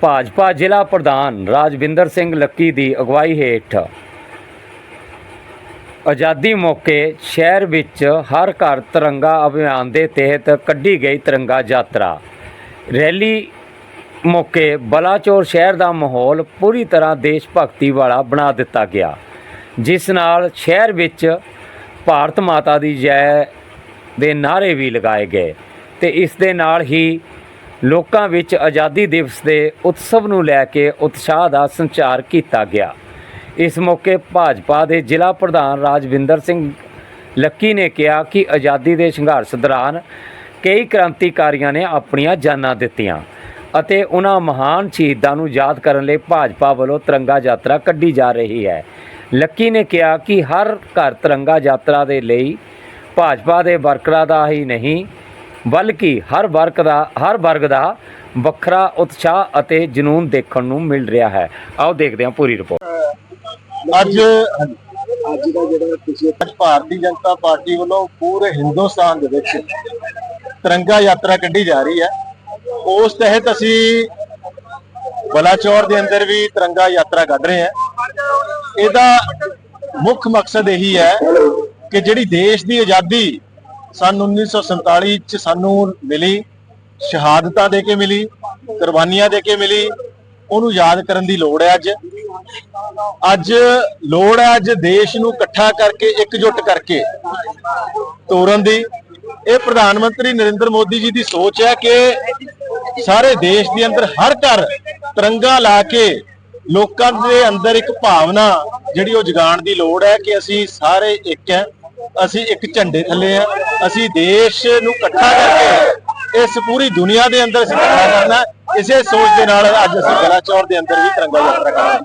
ਭਾਜਪਾ ਜ਼ਿਲ੍ਹਾ ਪ੍ਰਧਾਨ ਰਾਜਵਿੰਦਰ ਸਿੰਘ ਲੱਕੀ ਦੀ ਅਗਵਾਈ ਹੇਠ ਆਜ਼ਾਦੀ ਮੌਕੇ ਸ਼ਹਿਰ ਵਿੱਚ ਹਰ ਘਰ ਤਿਰੰਗਾ ਅਭਿਆਨ ਦੇ ਤਹਿਤ ਕੱਢੀ ਗਈ ਤਿਰੰਗਾ ਯਾਤਰਾ। ਰੈਲੀ ਮੌਕੇ ਬਲਾਚੌਰ ਸ਼ਹਿਰ ਦਾ ਮਾਹੌਲ ਪੂਰੀ ਤਰ੍ਹਾਂ ਦੇਸ਼ ਭਗਤੀ ਵਾਲਾ ਬਣਾ ਦਿੱਤਾ ਗਿਆ, ਜਿਸ ਨਾਲ ਸ਼ਹਿਰ ਵਿੱਚ ਭਾਰਤ ਮਾਤਾ ਦੀ ਜੈ ਦੇ ਨਾਅਰੇ ਵੀ ਲਗਾਏ ਗਏ ਤੇ ਇਸ ਦੇ ਨਾਲ ਹੀ ਲੋਕਾਂ ਵਿੱਚ ਆਜ਼ਾਦੀ ਦਿਵਸ ਦੇ ਉਤਸਵ ਨੂੰ ਲੈ ਕੇ ਉਤਸ਼ਾਹ ਦਾ ਸੰਚਾਰ ਕੀਤਾ ਗਿਆ। ਇਸ ਮੌਕੇ ਭਾਜਪਾ ਦੇ ਜ਼ਿਲ੍ਹਾ ਪ੍ਰਧਾਨ ਰਾਜਵਿੰਦਰ ਸਿੰਘ ਲੱਕੀ ਨੇ ਕਿਹਾ ਕਿ ਆਜ਼ਾਦੀ ਦੇ ਸੰਘਰਸ਼ ਦੌਰਾਨ ਕਈ ਕ੍ਰਾਂਤੀਕਾਰੀਆਂ ਨੇ ਆਪਣੀਆਂ ਜਾਨਾਂ ਦਿੱਤੀਆਂ ਅਤੇ ਉਹਨਾਂ ਮਹਾਨ ਸ਼ਹੀਦਾਂ ਨੂੰ ਯਾਦ ਕਰਨ ਲਈ ਭਾਜਪਾ ਵੱਲੋਂ ਤਿਰੰਗਾ ਯਾਤਰਾ ਕੱਢੀ ਜਾ ਰਹੀ ਹੈ। ਲੱਕੀ ਨੇ ਕਿਹਾ ਕਿ ਹਰ ਘਰ ਤਿਰੰਗਾ ਯਾਤਰਾ ਦੇ ਲਈ ਭਾਜਪਾ ਦੇ ਵਰਕਰਾਂ ਦਾ ਹੀ ਨਹੀਂ ਬਲਕਿ ਹਰ ਵਰਗ ਦਾ, ਹਰ ਵਰਗ ਦਾ ਵੱਖਰਾ ਉਤਸ਼ਾਹ ਅਤੇ ਜਨੂਨ ਦੇਖਣ ਨੂੰ ਮਿਲ ਰਿਹਾ ਹੈ। ਆਓ ਦੇਖਦੇ ਹਾਂ ਪੂਰੀ ਰਿਪੋਰਟ। ਅੱਜ ਅੱਜ ਦਾ ਜਿਹੜਾ ਤੁਸੀਂ ਅੱਜ ਭਾਰਤੀ ਜਨਤਾ ਪਾਰਟੀ ਵੱਲੋਂ ਪੂਰੇ ਹਿੰਦੁਸਤਾਨ ਦੇ ਵਿੱਚ ਤਿਰੰਗਾ ਯਾਤਰਾ ਕੱਢੀ ਜਾ ਰਹੀ ਹੈ। ਉਸ ਤਹਿਤ ਅਸੀਂ ਬਲਾਚੌਰ ਦੇ ਅੰਦਰ ਵੀ ਤਿਰੰਗਾ ਯਾਤਰਾ ਕੱਢ ਰਹੇ ਹਾਂ। ਇਹਦਾ ਮੁੱਖ ਮਕਸਦ ਇਹੀ ਹੈ ਕਿ ਜਿਹੜੀ ਦੇਸ਼ ਦੀ ਆਜ਼ਾਦੀ ਸਨ 1947 ਚ ਸਾਨੂੰ ਮਿਲੀ, ਸ਼ਹਾਦਤਾਂ ਦੇ ਕੇ ਮਿਲੀ, ਕੁਰਬਾਨੀਆਂ ਦੇ ਕੇ ਮਿਲੀ। ਉਹਨੂੰ ਯਾਦ ਕਰਨ ਦੀ ਲੋੜ ਹੈ ਅੱਜ। ਅੱਜ ਲੋੜ ਹੈ ਅੱਜ ਦੇਸ਼ ਨੂੰ ਇਕੱਠਾ ਕਰਕੇ, ਇਕਜੁੱਟ ਕਰਕੇ ਤੋਰਨ ਦੀ। ਇਹ ਪ੍ਰਧਾਨ ਮੰਤਰੀ ਨਰਿੰਦਰ ਮੋਦੀ ਜੀ ਦੀ ਸੋਚ ਹੈ ਕਿ ਸਾਰੇ ਦੇਸ਼ ਦੇ ਅੰਦਰ ਹਰ ਘਰ ਤਿਰੰਗਾ ਲਾ ਕੇ ਲੋਕਾਂ ਦੇ ਅੰਦਰ ਇੱਕ ਭਾਵਨਾ ਜਿਹੜੀ ਉਹ ਜਗਾਉਣ ਦੀ ਲੋੜ ਹੈ ਕਿ ਅਸੀਂ ਸਾਰੇ ਇੱਕ ਹੈ। ਅਸੀਂ ਇੱਕ ਝੰਡੇ ਥੱਲੇ ਆ, ਅਸੀਂ ਦੇਸ਼ ਨੂੰ ਇਕੱਠਾ ਕਰਕੇ ਇਸ ਪੂਰੀ ਦੁਨੀਆ ਦੇ ਅੰਦਰ ਅਸੀਂ ਇਕੱਠਾ ਕਰਨਾ ਇਸੇ ਸੋਚ ਦੇ ਨਾਲ ਅੱਜ ਅਸੀਂ ਬਲਾਚੌਰ ਦੇ ਅੰਦਰ ਵੀ ਤਿਰੰਗਾ ਯਾਤਰਾ ਕਰਾਂਗੇ।